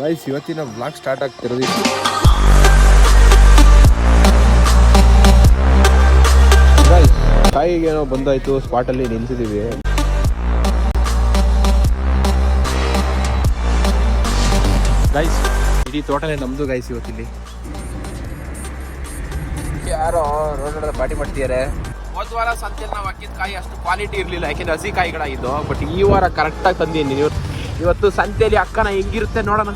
Guys ಇವತ್ತಿನ blog start ಆಗ್ತಿರೋದು guys ಕಾಯಿಗೆ ಏನೋ ಬಂದಾಯ್ತು ಸ್ಪಾಟಲ್ಲಿ ನಿಂತಿದ್ದೀವಿ ಗೈಸ್ ಇಡೀ ತೋಟನೇ ನಮ್ದು ಗೈಸ್ ಇವತ್ತಿಲ್ಲಿ. ಯಾರೋ ರೋಡ್ ಪಾರ್ಟಿ ಮಾಡ್ತಿದ್ದಾರೆ ಹೋದ ವಾರ ಸಂತೆಯಲ್ಲಿ ನಾವು ಹಾಕಿದ ಕಾಯಿ ಅಷ್ಟು ಕ್ವಾಲಿಟಿ ಇರಲಿಲ್ಲ. ಯಾಕೆಂದ್ರೆ ಹಸಿ ಕಾಯಿಗಳಾಗಿದ್ದು ಬಟ್ ಈ ವಾರ ಕರೆಕ್ಟಾಗಿ ತಂದಿದ್ದೀನಿ. ನೀವು ಇವತ್ತು ಸಂತೆಯಲ್ಲಿ ಅಕ್ಕನ ಹೆಂಗಿರುತ್ತೆ ನೋಡೋಣ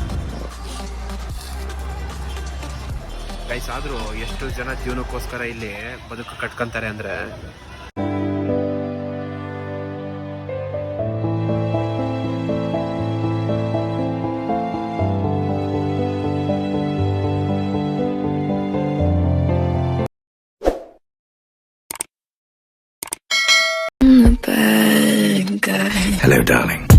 ಗೈಸ್ ಆದ್ರೂ ಎಷ್ಟು ಜನ ಜೀವನಕ್ಕೋಸ್ಕರ ಇಲ್ಲಿ ಬದುಕು ಕಟ್ಕೊಂತಾರೆ ಅಂದ್ರೆ. Hello, darling.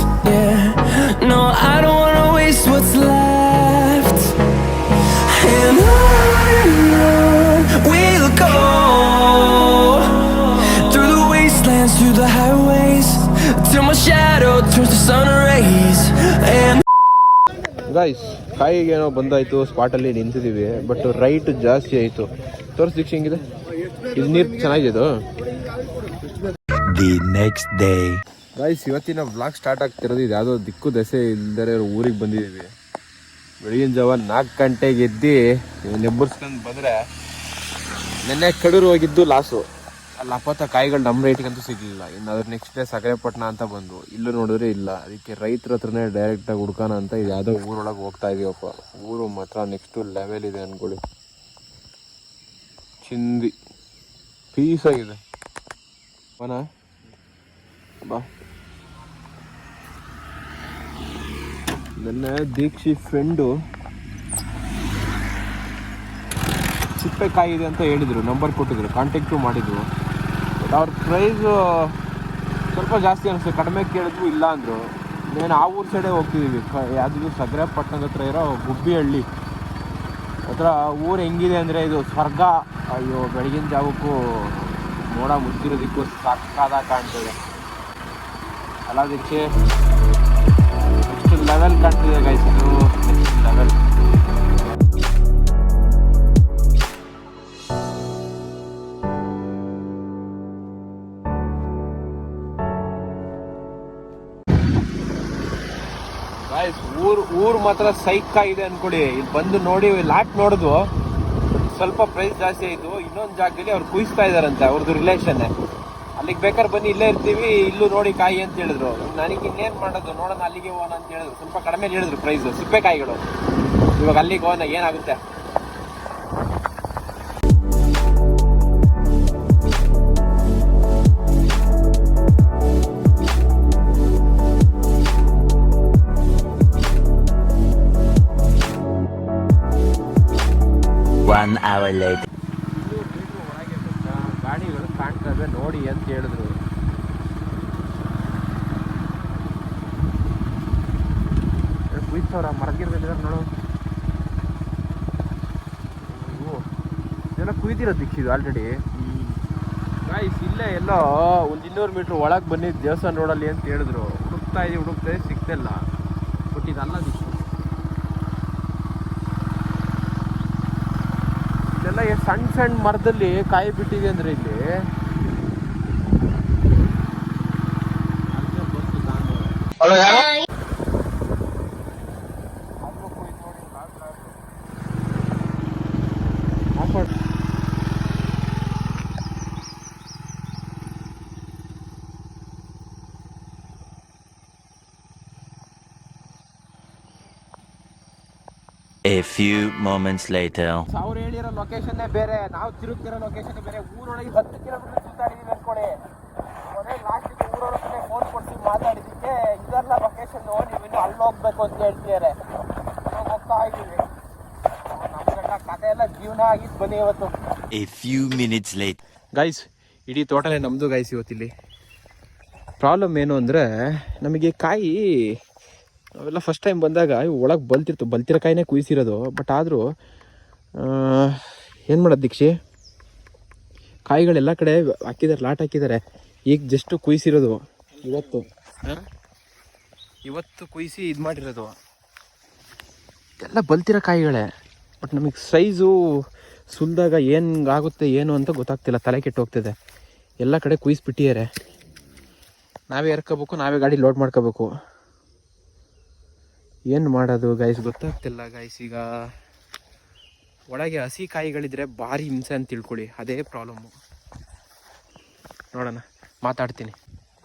Guys ಕಾಯಿಗೆ ಏನೋ ಬಂದಾಯ್ತು ಸ್ಪಾಟಲ್ಲಿ ನಿಂತಿದ್ದೀವಿ ಬಟ್ ರೈಟ್ ಜಾಸ್ತಿ ಆಯಿತು. ತೋರಿಸ್ ದೀಕ್ಷೆ ಹೆಂಗಿದೆ? ಇದು ನೀರು ಚೆನ್ನಾಗಿದೆ the next day guys guys ಇವತ್ತಿನ ಬ್ಲಾಗ್ ಸ್ಟಾರ್ಟ್ ಆಗ್ತಿರೋದು ಇದು ಯಾವುದೋ ದಿಕ್ಕು ದೆಸೆ ಇಲ್ದರೆ ಊರಿಗೆ ಬಂದಿದ್ದೀವಿ. ಬೆಳಗಿನ ಜಾವ ನಾಲ್ಕು ಗಂಟೆಗೆ ಎದ್ದು ನೆಬ್ಬರ್ಸ್ಕೊಂಡು ಬಂದರೆ ನೆನ್ನೆ ಕಡೂರು ಹೋಗಿದ್ದು ಲಾಸು. ಅಲ್ಲಿ ಕಾಯಿಗಳು ನಮ್ಮ ರೇಟಿಗಂತೂ ಸಿಗಲಿಲ್ಲ. ಇನ್ನು ಅದ್ರ ನೆಕ್ಸ್ಟ್ ಡೇ ಸಕರೆಪಟ್ಟಣ ಅಂತ ಬಂದು ಇಲ್ಲೂ ನೋಡಿದ್ರೆ ಇಲ್ಲ. ಅದಕ್ಕೆ ರೈತರ ಹತ್ರನೇ ಡೈರೆಕ್ಟಾಗಿ ಹುಡ್ಕೋಣ ಅಂತ ಇದು. ಯಾವುದೋ ಊರೊಳಗೆ ಹೋಗ್ತಾ ಇದೀವಪ್ಪ. ಊರು ಮಾತ್ರ ನೆಕ್ಸ್ಟು ಲೆವೆಲ್ ಇದೆ ಅಂದ್ಕೊಳ್ಳಿ ಚಿಂದಿ. ಪೀಸ್ ಆಗಿದೆ. ಬಾ. ನನ್ನ ದೀಕ್ಷಿ ಫ್ರೆಂಡು ಸಿಪ್ಪೆಕಾಯಿ ಇದೆ ಅಂತ ಹೇಳಿದರು. ನಂಬರ್ ಕೊಟ್ಟಿದ್ರು. ಕಾಂಟ್ಯಾಕ್ಟು ಮಾಡಿದ್ರು. ಅವ್ರ ಪ್ರೈಸು ಸ್ವಲ್ಪ ಜಾಸ್ತಿ ಅನಿಸ್ತು ಕಡಿಮೆ ಕೇಳಿದ್ರು ಇಲ್ಲ ಅಂದರು. ಮೇನ್ ಆ ಊರು ಸೈಡೇ ಹೋಗ್ತಿದ್ದೀವಿ ಕ, ಯಾವುದು ಸಗರಪಟ್ಟಣದ ಹತ್ರ ಇರೋ ಗುಬ್ಬಿಹಳ್ಳಿ. ಹತ್ರ ಊರು ಹೆಂಗಿದೆ ಅಂದರೆ ಇದು ಸ್ವರ್ಗ. ಅಯ್ಯೋ, ಬೆಳಗಿನ ಜಾವಕ್ಕೂ ಮೋಡ ಮುಚ್ಚಿರೋದಕ್ಕೂ ಸಾಕಾದ ಕಾಣ್ತದೆ. ಅಲ್ಲ ಅದಕ್ಕೆ ಲೆವೆಲ್ ಕಾಣ್ತಿದೆ ಗೈಸ್ ಲೆವೆಲ್ ಮಾತ್ರ ಸೈಕ್ ಇದೆ ಅನ್ಕೊಳ್ಳಿ. ಇಲ್ಲಿ ಬಂದು ನೋಡಿ ಲಾಟ್ ನೋಡಿದ್ವು ಸ್ವಲ್ಪ ಪ್ರೈಸ್ ಜಾಸ್ತಿ ಆಯಿತು. ಇನ್ನೊಂದು ಜಾಗದಲ್ಲಿ ಅವ್ರು ಕುಯಿಸ್ತಾ ಇದಾರಂತೆ ಅವ್ರದ್ದು ರಿಲೇಷನ್ ಅಲ್ಲಿಗೆ ಬೇಕಾದ್ರೆ ಬನ್ನಿ, ಇಲ್ಲೇ ಇರ್ತೀವಿ. ಇಲ್ಲೂ ನೋಡಿ ಕಾಯಿ ಅಂತ ಹೇಳಿದ್ರು. ನನಗೆ ಇನ್ನೇನ್ ಮಾಡೋದು? ನೋಡೋಣ, ಅಲ್ಲಿಗೆ ಹೋಗೋಣ ಅಂತ ಹೇಳಿದ್ರು. ಸ್ವಲ್ಪ ಕಡಿಮೆ ಹೇಳಿದ್ರು ಪ್ರೈಸ್ ಸಿಪ್ಪೆಕಾಯಿಗಳು ಇವಾಗ ಅಲ್ಲಿಗೆ ಹೋಗೋಣ, ಏನಾಗುತ್ತೆ? One ಐತಿ. ಗಾಡಿಗಳು ಕಾಣ್ತವೆ, ನೋಡಿ ಅಂತ ಹೇಳಿದ್ರು. ಕುಯ್ತವ್ರ ಮರಗಿರ್ಬೇಕಿದ್ರೆ ನೋಡು. ಇದೆಲ್ಲ ಕುಯ್ದಿರೋ ದಿಕ್ಕಿದು ಆಲ್ರೆಡಿ ಗಾಯ್ಸ್ ಇಲ್ಲೇ ಎಲ್ಲೋ ಒಂದು ಇನ್ನೂರು ಮೀಟ್ರ್ ಒಳಗೆ ಬಂದಿದ್ದು ದೇವಸ್ಥಾನ ರೋಡಲ್ಲಿ ಅಂತ ಹೇಳಿದ್ರು. ಹುಡುಕ್ತಾ ಇದ್ದೀವಿ ಹುಡುಕ್ತಾ ಇದ್ದೀವಿ ಸಿಗ್ತಿಲ್ಲ ಬಟ್ ಇದಲ್ಲ ದಿಕ್ಕು. ಎಷ್ಟ್ ಸಣ್ಣ ಸಣ್ಣ ಮರದಲ್ಲಿ ಕಾಯಿ ಬಿಟ್ಟಿದೆ ಅಂದ್ರೆ ಇಲ್ಲಿ? A few moments later. ಅವ್ರು ಹೇಳಿರೋ ಲೊಕೇಶನ್ನೇ ಬೇರೆ ನಾವು ತಿರುಗ್ತಿರೋ ಲೊಕೇಶನ್ ಬೇರೆ. ಊರೊಳಗೆ ಹತ್ತು ಕಿಲೋಮೀಟರ್ ಸುತ್ತಾಡಿದೀವಿ ಅನ್ಕೊಳ್ಳಿ. ಕೊನೆ ಲಾಸ್ಟಿಗೆ ಊರೊಳಗೆ ಫೋನ್ ಕೊಡ್ಸಿ ಮಾತಾಡಿದ್ದಕ್ಕೆ ಇದೆಲ್ಲ ಲೊಕೇಶನ್ ನೀವು ಇನ್ನು ಅಲ್ಲಿ ಹೋಗ್ಬೇಕು ಅಂತ ಹೇಳ್ತಿದ್ದಾರೆ. ಹೋಗ್ತಾ ಇದ್ದೀವಿ. ನಮ್ಗೆಲ್ಲ ಕತೆ ಎಲ್ಲ ಜೀವನ ಆಗಿದ್ದು ಬನ್ನಿ ಇವತ್ತು. A few minutes later. Guys ಇಡೀ ತೋಟನೇ ನಮ್ಮದು ಗೈಸ್ ಇವತ್ತಿಲ್ಲಿ. ಪ್ರಾಬ್ಲಮ್ ಏನು ಅಂದರೆ ನಮಗೆ ಕಾಯಿ ನಾವೆಲ್ಲ ಫಸ್ಟ್ ಟೈಮ್ ಬಂದಾಗ ಒಳಗೆ ಬಲ್ತಿರ್ತು ಬಲ್ತಿರೋ ಕಾಯಿನೇ ಕುಯ್ಸಿರೋದು. ಬಟ್ ಆದರೂ ಏನು ಮಾಡೋದು ದೀಕ್ಷಿ? ಕಾಯಿಗಳೆಲ್ಲ ಕಡೆ ಹಾಕಿದ್ದಾರೆ ಲಾಟ್ ಹಾಕಿದ್ದಾರೆ ಈಗ ಜಸ್ಟು ಕುಯ್ಸಿರೋದು. ಇವತ್ತು? ಇವತ್ತು ಕುಯ್ಸಿ ಇದು ಮಾಡಿರೋದು. ಎಲ್ಲ ಬಲ್ತಿರೋ ಕಾಯಿಗಳೇ. ಬಟ್ ನಮಗೆ ಸೈಜು ಸುಲಿದಾಗ ಏನು ಆಗುತ್ತೆ ಏನು ಅಂತ ಗೊತ್ತಾಗ್ತಿಲ್ಲ. ತಲೆ ಕೆಟ್ಟು ಹೋಗ್ತಿದೆ. ಎಲ್ಲ ಕಡೆ ಕುಯ್ಸ್ಬಿಟ್ಟಿದ್ದಾರೆ ನಾವೇ ಎರ್ಕೋಬೇಕು ನಾವೇ ಗಾಡಿ ಲೋಡ್ ಮಾಡ್ಕೋಬೇಕು. ಏನು ಮಾಡೋದು ಗಾಯ್ಸ್ ಗೊತ್ತಾಗ್ತಿಲ್ಲ ಗಾಯ್ಸ್ ಈಗ ಒಳಗೆ ಹಸಿ ಕಾಯಿಗಳಿದ್ರೆ ಭಾರಿ ಹಿಂಸೆ ಅಂತ ತಿಳ್ಕೊಳ್ಳಿ ಅದೇ ಪ್ರಾಬ್ಲಮ್ಮು ನೋಡೋಣ ಮಾತಾಡ್ತೀನಿ.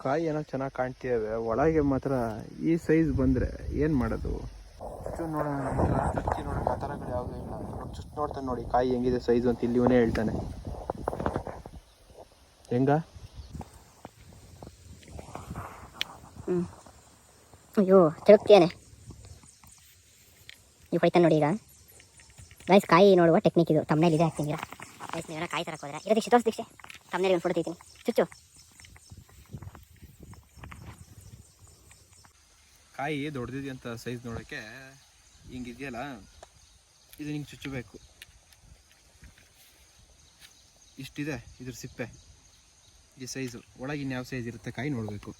ಕಾಯಿ ಏನೋ ಚೆನ್ನಾಗಿ ಕಾಣ್ತಿದ್ದಾವೆ ಒಳಗೆ ಮಾತ್ರ ಈ ಸೈಜ್ ಬಂದರೆ ಏನು ಮಾಡೋದು? ನೋಡೋಣ ನೋಡೋಣ ಆ ಥರಗಳು ಯಾವುದೂ ಇಲ್ಲ. ಚುಚ್ಚು ನೋಡ್ತಾನೆ ನೋಡಿ ಕಾಯಿ ಹೆಂಗಿದೆ ಸೈಜು ಅಂತ ಇಲ್ಲಿ ಇವನೇ ಹೇಳ್ತಾನೆ. ಹೆಂಗ? ಅಯ್ಯೋ ತಿರುಗ್ತಿಯಾನೆ ನೀವು ಹೋಯ್ತಾನೆ ನೋಡಿ ಈಗ. ಗೈಸ್ ಕಾಯಿ ನೋಡುವ ಟೆಕ್ನಿಕ್ ಇದು. ತಮ್ಮನೇಲಿ ಇದೆ ಹಾಕ್ತೀನಿ ಗೈಸ್ ನೀವೆಲ್ಲ ಕಾಯಿ ತರಕ್ಕೆ ಹೋದ್ರೆ? ಇರೋದಕ್ಕೆ ತೋರಿಸ್ ದೀಕ್ಷೆ? ತಮ್ಮನೇಲಿ ಒಂದು ಫೋಟೋ ತೆಗಿತೀನಿ. ಚುಚ್ಚು. ಕಾಯಿ ದೊಡ್ಡದಿದೆ ಅಂತ ಸೈಜ್ ನೋಡೋಕ್ಕೆ ಹಿಂಗಿದೆಯಲ್ಲ? ಇದು ಹಿಂಗೆ ಚುಚ್ಚಬೇಕು. ಇಷ್ಟಿದೆ ಇದ್ರ ಸಿಪ್ಪೆ. ಈ ಸೈಜು ಒಳಗೆ ಇನ್ಯಾವ ಸೈಜ್ ಇರುತ್ತೆ, ಕಾಯಿ ನೋಡಬೇಕು.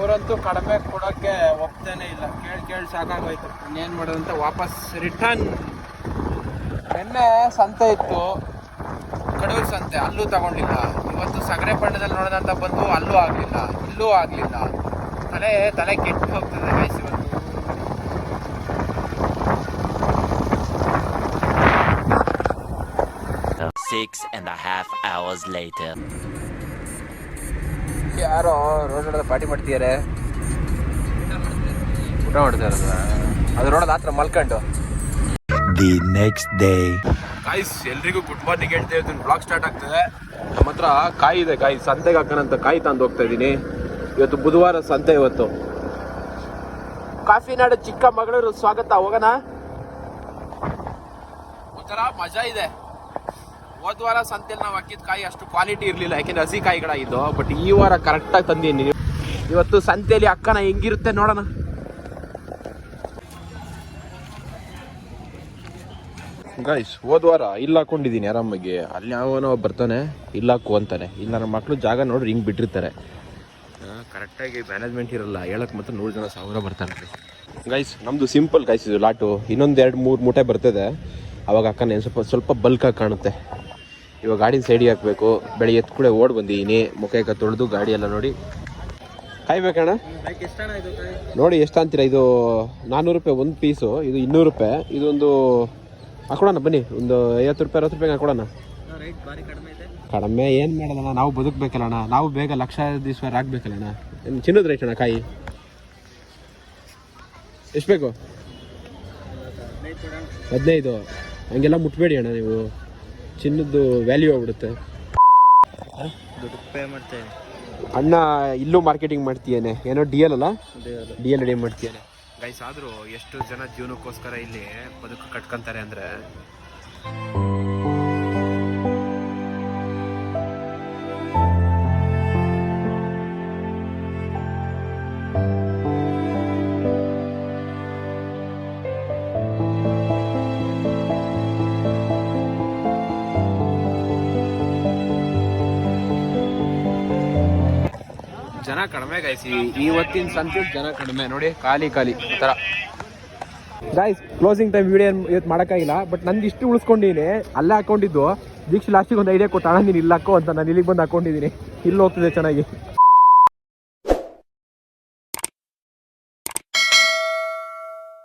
ಅವರಂತೂ ಕಡಿಮೆ ಕೊಡೋಕ್ಕೆ ಒಪ್ತಾನೆ ಇಲ್ಲ. ಕೇಳಿ ಕೇಳಿ ಸಾಕಾಗೋಯ್ತು. ಇನ್ನೇನು ಮಾಡೋದಂತ ವಾಪಸ್ ರಿಟರ್ನ್ ನಿನ್ನೆ ಸಂತೆ ಇತ್ತು. ಕಡೂರು ಸಂತೆ, ಅಲ್ಲೂ ತಗೊಂಡಿಲ್ಲ. ಇವತ್ತು ಸಗರೆ ಬಣ್ಣದಲ್ಲಿ ನೋಡೋದಂತ ಬಂದು ಅಲ್ಲೂ ಆಗಲಿಲ್ಲ, ಇಲ್ಲೂ ಆಗಲಿಲ್ಲ. ತಲೆ ತಲೆ ಕೆಟ್ಟು ಹೋಗ್ತದೆ ಗೈಸ್ ಇವತ್ತು. Six and a half hours later. ಯಾರೋ ರೋಡ್ ನೋಡಿದ ಪಾರ್ಟಿ ಮಾಡ್ತಿದ್ದಾರೆ ಊಟ ಮಾಡ್ತಾ ಇರೋದ. ಅದು ನೋಡೋದು ಹತ್ರ ಮಲ್ಕೊಂಡು. ದಿ ನೆಕ್ಸ್ಟ್ ಡೇ ಕಾಯ್ಸ್ ಎಲ್ರಿಗೂ ಗುಡ್ ಮಾರ್ನಿಂಗ್ ಹೇಳ್ತಾ ಇದ್ದೀನಿ. ಬ್ಲಾಗ್ ಸ್ಟಾರ್ಟ್ ಆಗ್ತದೆ. ನಮ್ಮ ಹತ್ರ ಕಾಯಿ ಇದೆ ಕಾಯಿ ಸಂತೆಗೆ ಹಾಕೋಣಂತ ಕಾಯಿ ತಂದು ಹೋಗ್ತಾ ಇದ್ದೀನಿ. ಇವತ್ತು ಬುಧವಾರ ಸಂತೆ ಇವತ್ತು. ಕಾಫಿ ನಾಡು ಚಿಕ್ಕಮಗಳೂರು ಸ್ವಾಗತ. ಹೋಗೋಣ. ಒಂಥರ ಮಜಾ ಇದೆ. ಹೋದ ವಾರ ಸಂತೆಯಲ್ಲಿ ನಾವು ಹಾಕಿದ ಕಾಯಿ ಅಷ್ಟು ಕ್ವಾಲಿಟಿ ಇರಲಿಲ್ಲ. ಯಾಕೆಂದ್ರೆ ಹಸಿ ಕಾಯಿಗಳಾಗಿದ್ದು ಬಟ್ ಈ ವಾರ ಕರೆಕ್ಟಾಗಿ ತಂದೀನಿ ಇವತ್ತು ಸಂತೆಯಲ್ಲಿ ಅಕ್ಕನ ಹೆಂಗಿರುತ್ತೆ ನೋಡೋಣ. ಗೈಸ್ ಹೋದ ವಾರ ಇಲ್ಲ ಹಾಕೊಂಡಿದ್ದೀನಿ ಆರಾಮಾಗಿ. ಅಲ್ಲಿ ಯಾವನೋ ಬರ್ತಾನೆ, ಇಲ್ಲ ಹಾಕು ಅಂತಾನೆ. ಇಲ್ಲ ನನ್ನ ಮಕ್ಕಳು ಜಾಗ ನೋಡ್ರಿ, ಹಿಂಗೆ ಬಿಟ್ಟಿರ್ತಾರೆ. ಕರೆಕ್ಟಾಗಿ ಮ್ಯಾನೇಜ್ಮೆಂಟ್ ಇರಲ್ಲ. ಹೇಳಕ್ಕೆ ಮಾತ್ರ ನೂರು ಜನ ಸಾವಿರ ಬರ್ತಾರೆ. ಗೈಸ್ ನಮ್ಮದು ಸಿಂಪಲ್ ಗೈಸ್ ಇದು ಲಾಟು. ಇನ್ನೊಂದು ಎರಡು ಮೂರು ಮೂಟೆ ಬರ್ತದೆ. ಅವಾಗ ಅಕ್ಕನ ಸ್ವಲ್ಪ ಸ್ವಲ್ಪ ಬಲ್ಕಾಗಿ ಕಾಣುತ್ತೆ. ಇವಾಗ ಗಾಡಿನ ಸೈಡಿಗೆ ಹಾಕಬೇಕು. ಬೆಳಿಗ್ಗೆ ಎತ್ತು ಕೂಡ ಓಡ್ ಬಂದಿದ್ದೀನಿ ಮುಖಕ್ಕೆ ತೊಳೆದು ಗಾಡಿ ಎಲ್ಲ ನೋಡಿ. ಕಾಯ್ಬೇಕಣ್ಣ ನೋಡಿ, ಎಷ್ಟು ಅಂತೀರಾ? ಇದು ನಾನ್ನೂರು ರೂಪಾಯಿ ಒಂದು ಪೀಸು ಇದು ಇನ್ನೂರು ರೂಪಾಯಿ. ಇದೊಂದು ಹಾಕೊಡೋಣ, ಬನ್ನಿ. ಒಂದು ಐವತ್ತು ರೂಪಾಯಿ, ಅರವತ್ತು ರೂಪಾಯಿ ಹಾಕೊಡೋಣ. ಕಡಿಮೆ ಏನು ಮಾಡೋದಣ್ಣ? ನಾವು ಬದುಕಬೇಕಲ್ಲಣ್ಣ. ನಾವು ಬೇಗ ಲಕ್ಷ ದಿವಸ ಆಗಬೇಕಲ್ಲಣ್ಣ ಚಿನ್ನದ ರೇಟ್ ಅಣ್ಣ ಕಾಯಿ? ಎಷ್ಟು ಬೇಕು? ಹದಿನೈದು. ಹಂಗೆಲ್ಲ ಮುಟ್ಬೇಡಿ ಅಣ್ಣ ನೀವು. ಚಿನ್ನದ್ದು ವ್ಯಾಲ್ಯೂ ಆಗ್ಬಿಡುತ್ತೆ. ಅಣ್ಣ, ಇಲ್ಲೂ ಮಾರ್ಕೆಟಿಂಗ್ ಮಾಡ್ತೀಯೇನೆ? ಏನೋ ಡಿ ಎಲ್ ಅಲ್ಲ? ಡಿ ಎಲ್ ರೆಡಿ ಮಾಡ್ತೀಯೇನೆ. ಗೈಸ್ ಆದರೂ ಎಷ್ಟು ಜನ ಜೀವನಕ್ಕೋಸ್ಕರ ಇಲ್ಲಿ ಬದುಕು ಕಟ್ಕೊಂತಾರೆ ಅಂದರೆ ಕಡಿಮೆ ಗೈಸ್ ಇವತ್ತಿನ ಸಂತೆ ಜನ ಕಡಿಮೆ. ನೋಡಿ, ಖಾಲಿ ಖಾಲಿ. ಈ ಗಾಯ್ಸ್ ಕ್ಲೋಸಿಂಗ್ ಟೈಮ್ ವಿಡಿಯೋ ಇವತ್ತು ಮಾಡೋಕ್ಕಾಗಿಲ್ಲ ಬಟ್ ನಂದು ಇಷ್ಟು ಉಳಿಸ್ಕೊಂಡಿನಿ. ಅಲ್ಲೇ ಹಾಕೊಂಡಿದ್ದು. ದೀಕ್ಷೆ ಲಾಸ್ಟಿಗೆ ಒಂದು ಐಡಿಯಾ ಕೊಟ್ಟು, ಅಣ್ಣ, ನೀನು ಅಂತ ನಾನು ಇಲ್ಲಿಗೆ ಬಂದು ಹಾಕೊಂಡಿದ್ದೀನಿ ಇಲ್ಲಿ ಹೋಗ್ತಿದೆ ಚೆನ್ನಾಗಿ.